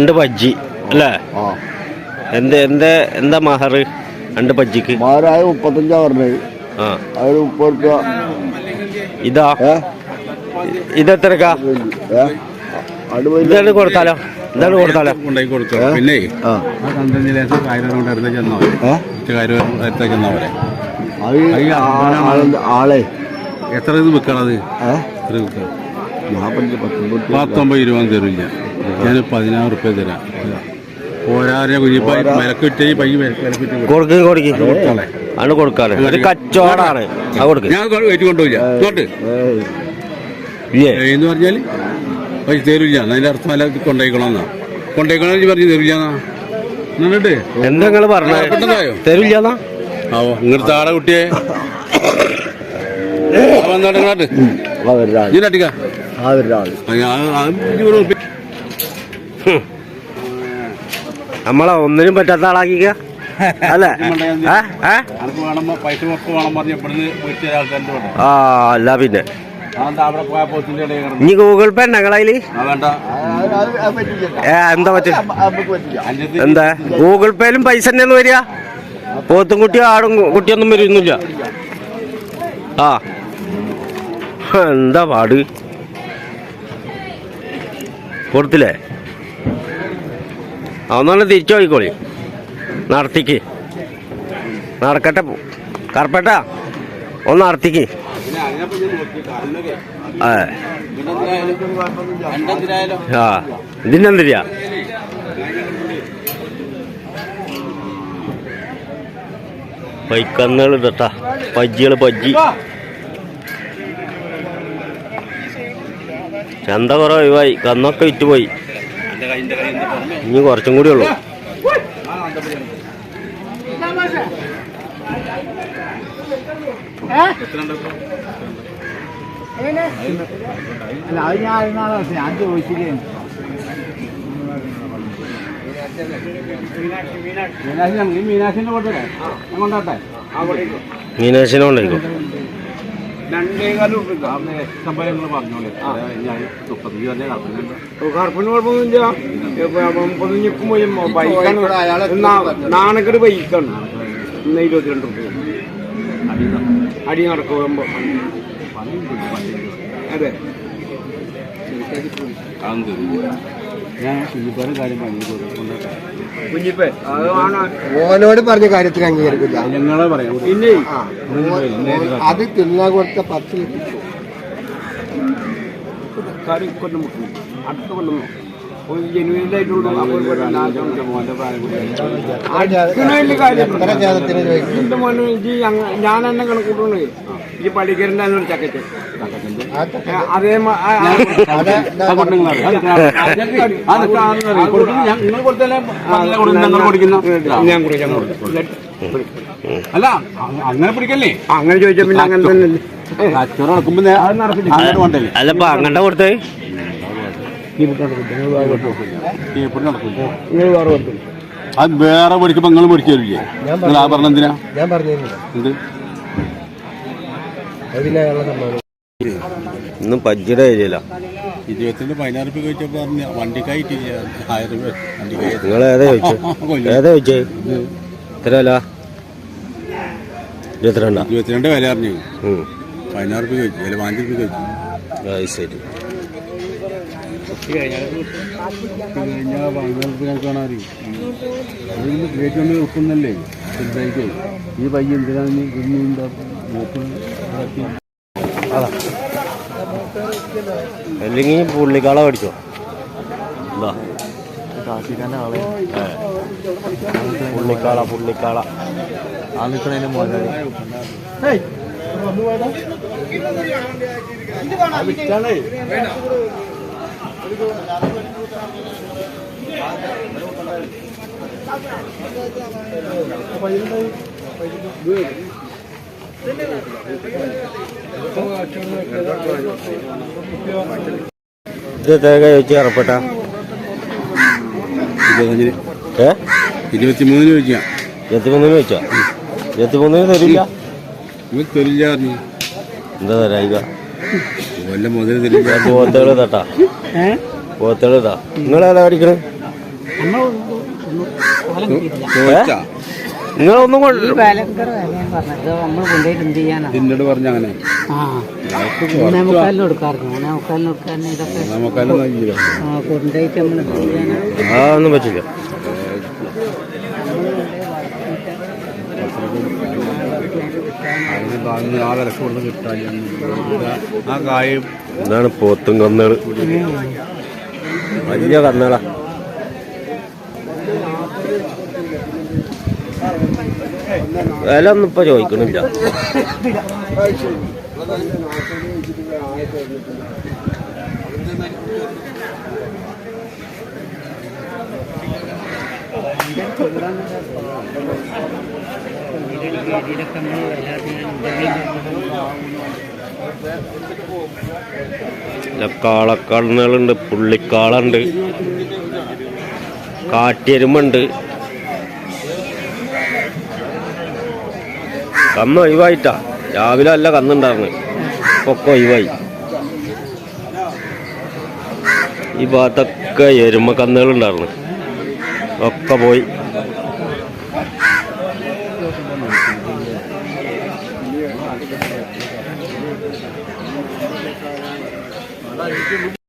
രണ്ട് ബജ്ജി അല്ലേ? എന്ത് എന്ത് എന്താ മഹർ രണ്ട് ബജ്ജിക്ക്. മഹറായ മുപ്പത്തഞ്ചാ പറഞ്ഞത്. ആ. അതൊരു മുപ്പത് റുപ്യ. ഇതാ. ഇത് ഇതെത്രക്കാ ഇതാണ് കൊടുത്താലോ? ഇതാണ് കൊടുത്താലോ? പിന്നെ ആളെ- എത്ര ഇത് വിൽക്കണത് പത്തൊമ്പത് രൂപ പത്തൊമ്പത് ഇരുപത് തരില്ല. ഞാൻ പതിനാറ് റുപ്യ തരാം. പോരാരെ കുഞ്ഞിപ്പ വിലക്കിട്ട് പൈ വിലക്കിട്ട് കൊടുക്ക്. കൊടുക്ക്. ആണ് കൊടുക്കാറ്. ഒരു കച്ചവടാണ്. അത് കൊടുക്ക്. ഞാൻ വെയിറ്റ് കൊണ്ടുപോയില്ല ഏയ് എന്ന് പറഞ്ഞാൽ പൈസ തരില്ല. അതിന്റെ അർത്ഥം അല്ല കൊണ്ടുപോയിക്കണമെന്നാ കൊണ്ടുപോയിക്കണമെന്ന് പറഞ്ഞു തരില്ല എന്നിട്ട്? എന്താ പറഞ്ഞത് പെട്ടെന്നായോ? തരില്ലാന്നാ? ആവോ ഇങ്ങനത്തെ ആടെ കുട്ടിയെ. വന്നോട്ടെ ഇങ്ങോട്ട്. ആ നമ്മളെ ഒന്നിനും പറ്റാത്ത ആളാക്കിക്ക. അല്ലേ? ഏ ഏ പൈസ കുറച്ച് വേണം പറഞ്ഞ് ഇവിടുന്ന് വീട്ടിൽ ആ അല്ല പിന്നെ. ഇനി ഗൂഗിൾ പേ ഞങ്ങളതിൽ ഏ എന്താ പറ്റും എന്താ? ഗൂഗിൾ പേയിലും പൈസ തന്നെയാണ് വരിക. പോത്തും കുട്ടിയോ ആടും കുട്ടിയൊന്നും വരുന്നില്ല. ആ. എന്താ പാട്? കൊടുത്തില്ലേ? അതൊന്നും തിരിച്ചു പോയിക്കോളി നടത്തിക്ക്. നടക്കട്ടെ കറപ്പട്ട ഒന്ന് നടത്തിക്ക്. ആ ഇതിനെന്തിരിയാ പൈക്കന്നുകൾ ഇതട്ടാ. പജ്ജികൾ പജ്ജി ചന്ത കുറവായി കന്നൊക്കെ വിറ്റുപോയി. ഇനി കുറച്ചും കൂടി ഉള്ളു. മീനാക്ഷിന്റെ കൊടുത്തേ ഞാൻ കൊണ്ടാട്ടെ മീനേശനും ഉണ്ടായിക്കോ രണ്ടേകാലം ഉറുപ്പിക സംഭവം നിങ്ങൾ പറഞ്ഞോളൂ. ഞാൻ മുപ്പത്തഞ്ച് തന്നെ നടക്കുന്നുണ്ട് കറുപ്പിന് കുഴപ്പമൊന്നുമില്ല. മുപ്പത്തഞ്ച് നിൽക്കുമ്പോൾ ബൈക്കാണ് നാണക്കെട് ബൈക്കാണ് ഇന്ന് ഇരുപത്തിരണ്ട് റുപ്യ അടി നടക്കുമ്പോ അതെ. അതെന്ത് ഞാൻ കുഞ്ഞിപ്പാലും കാര്യം ഓനോട് പറഞ്ഞ കാര്യത്തിന് അംഗീകരിക്കില്ല. ഞങ്ങളെ പറയാം. പിന്നെ അത് തിന്നാൻ കൊടുത്ത പത്ത് കൊല്ലം അടുത്ത കൊല്ലം കാര്യം ഞങ്ങ- ഞാൻ എന്നെ കണക്കൂട്ടണേ ഈ പള്ളിക്കരന്റെ ഒരു ചക്കറ്റ് അതേ നിങ്ങൾ കൊടുത്തല്ലേ ഞങ്ങൾ കൊടുക്കുന്ന. ഞാൻ അല്ല അങ്ങനെ പിടിക്കല്ലേ? അങ്ങനെ ചോദിച്ചാൽ പിന്നെ അങ്ങനെ തന്നെ? കച്ചവടം നടക്കുമ്പോ അങ്ങനെ കൊണ്ടല്ലേ അല്ലപ്പോ അങ്ങണ്ട കൊടുത്തേ? അത് വേറെ പഠിക്കുമ്പോ നിങ്ങൾ പഠിക്കില്ലേ ഞാൻ നിങ്ങൾ ആ പറഞ്ഞ എന്തിനാ? ഞാൻ പറഞ്ഞു എന്ത്? അത് പിന്നെ അയാളുടെ സമ്മതം ഇന്നും പജ്ജിയുടെ ഏരിയയില. ഇരുപത്തിന്റെ പതിനാറ് രൂപ ചോദിച്ചപ്പോ പറഞ്ഞ വണ്ടിക്കായിട്ടില്ല ആയിരം രൂപ വണ്ടിക്കായി നിങ്ങൾ ഏതാ ചോദിച്ചേ? ഏതാ ചോദിച്ചേ? ഇരുപത്തിരണ്ടാ. ഇരുപത്തിരണ്ട് വില അറിഞ്ഞു. പതിനാറ് രൂപ ചോദിച്ചു വില പതിനഞ്ച് രൂപ ചോദിച്ചു. അത് ശരി. കഴിഞ്ഞാൽ പതിനാറ് രൂപ കണക്കാണ് അറിയും അതിന് കയറ്റി കൊണ്ട് വെക്കുന്നല്ലേ ചെറുതായിട്ട്. ഈ പയ്യ എന്തിനാണ് നോക്കുന്ന അല്ലെങ്കിൽ പുള്ളിക്കാളെ മേടിച്ചോ എന്താ. പുള്ളിക്കാള പുള്ളിക്കാള. ആ നിൽക്കണതിന് മുതലാളി. ഇത് തേങ്ങ ചോദിച്ചു ഇറപ്പെട്ട ഇരുപത്തഞ്ചിന്. ഏ? ഇരുപത്തിമൂന്നിന് ചോദിക്കാം ഇരുപത്തിമൂന്നിന് വെച്ചോ ഇരുപത്തിമൂന്നിന് തരില്ല? തരില്ല എന്താ തരായിക? കൊല്ലം മുതൽ തരില്ല പോത്തേൾ തട്ടാ പോത്തേൾ താ നിങ്ങളേതാ പഠിക്കണേ നിങ്ങളൊന്നും എന്നോട് പറഞ്ഞ അങ്ങനെ. അതൊന്നും പറ്റില്ല. ഇതാണ് പോത്തും കന്നുകൾ വലിയ കന്നുകളാ വില ഒന്നും ഇപ്പൊ ചോദിക്കണില്ല. കാളക്കണ്ണുകളുണ്ട് പുള്ളിക്കാളുണ്ട് കാട്ടിയരുമുണ്ട്. കന്ന് ഒഴിവായിട്ടാ. രാവിലെ അല്ല കന്നുണ്ടായിരുന്നു. ഒക്കെ ഒഴിവായി. ഈ ഭാഗത്തൊക്കെ എരുമ കന്നുകളുണ്ടായിരുന്നു. ഒക്കെ പോയി.